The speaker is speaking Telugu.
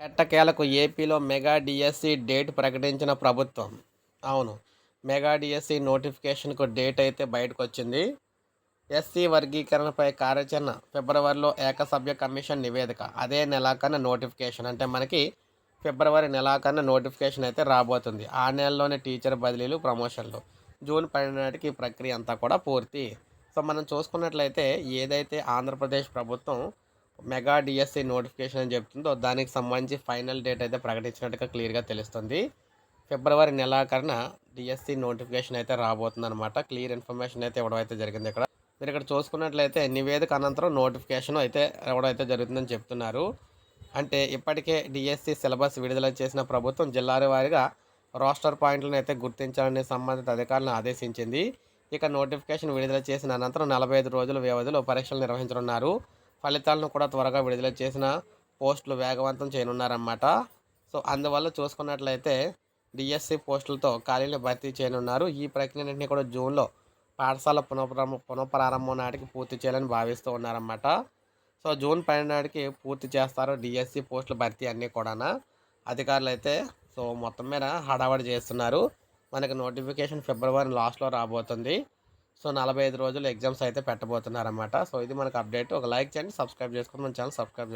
ఎట్టకేలకు ఏపీలో మెగా డిఎస్సి డేట్ ప్రకటించిన ప్రభుత్వం. అవును మెగా డిఎస్సి నోటిఫికేషన్కు డేట్ అయితే బయటకు వచ్చింది ఎస్సీ వర్గీకరణపై కార్యాచరణ ఫిబ్రవరిలో ఏకసభ్య కమిషన్ నివేదిక. అదే నెలాఖరున నోటిఫికేషన్. అంటే మనకి ఫిబ్రవరి నెలాఖరున నోటిఫికేషన్ అయితే రాబోతుంది. ఆ నెలలోనే టీచర్ బదిలీలు ప్రమోషన్లు. జూన్ పన్నెండు నాటికి ఈ ప్రక్రియ అంతా కూడా పూర్తి. సో మనం చూసుకున్నట్లయితే ఏదైతే ఆంధ్రప్రదేశ్ ప్రభుత్వం మెగా డిఎస్సి నోటిఫికేషన్ అని చెప్తుందో దానికి సంబంధించి ఫైనల్ డేట్ అయితే ప్రకటించినట్టుగా క్లియర్గా తెలుస్తుంది. ఫిబ్రవరి నెలాఖరున డిఎస్సి నోటిఫికేషన్ అయితే రాబోతుంది అనమాట క్లియర్ ఇన్ఫర్మేషన్ అయితే ఇవ్వడం అయితే జరిగింది ఇక్కడ. మీరు ఇక్కడ చూసుకున్నట్లయితే నివేదిక అనంతరం నోటిఫికేషన్ అయితే ఇవ్వడం అయితే జరుగుతుందని చెప్తున్నారు. అంటే ఇప్పటికే డిఎస్సి సిలబస్ విడుదల చేసిన ప్రభుత్వం జిల్లాల వారీగా రోస్టర్ పాయింట్లను అయితే గుర్తించాలని సంబంధిత అధికారులను ఆదేశించింది. ఇక నోటిఫికేషన్ విడుదల చేసిన అనంతరం నలభై ఐదు రోజుల వ్యవధిలో పరీక్షలు నిర్వహించనున్నారు. ఫలితాలను కూడా త్వరగా విడుదల చేసిన పోస్టులు వేగవంతం చేయనున్నారన్నమాట. సో అందువల్ల చూసుకున్నట్లయితే డిఎస్సి పోస్టులతో ఖాళీలు భర్తీ చేయనున్నారు. ఈ ప్రక్రియన్నింటినీ కూడా జూన్లో పాఠశాల పునఃప్రారంభ పునఃప్రారంభం నాటికి పూర్తి చేయాలని భావిస్తూ ఉన్నారన్నమాట. సో జూన్ పన్నెండు నాటికి పూర్తి చేస్తారు డిఎస్సి పోస్టుల భర్తీ అన్నీ కూడా అధికారులు అయితే సో మొత్తం మీద హడావడి చేస్తున్నారు. మనకి నోటిఫికేషన్ ఫిబ్రవరి లాస్ట్లో రాబోతుంది. సో నలభై ఐదు రోజులు ఎగ్జామ్స్ అయితే పెట్టబోతున్నారన్నమాట. సో ఇది మనకు అప్డేట్. ఒక లైక్ చేయండి సబ్స్క్రైబ్ చేసుకుని మన ఛానల్ సబ్స్క్రైబ్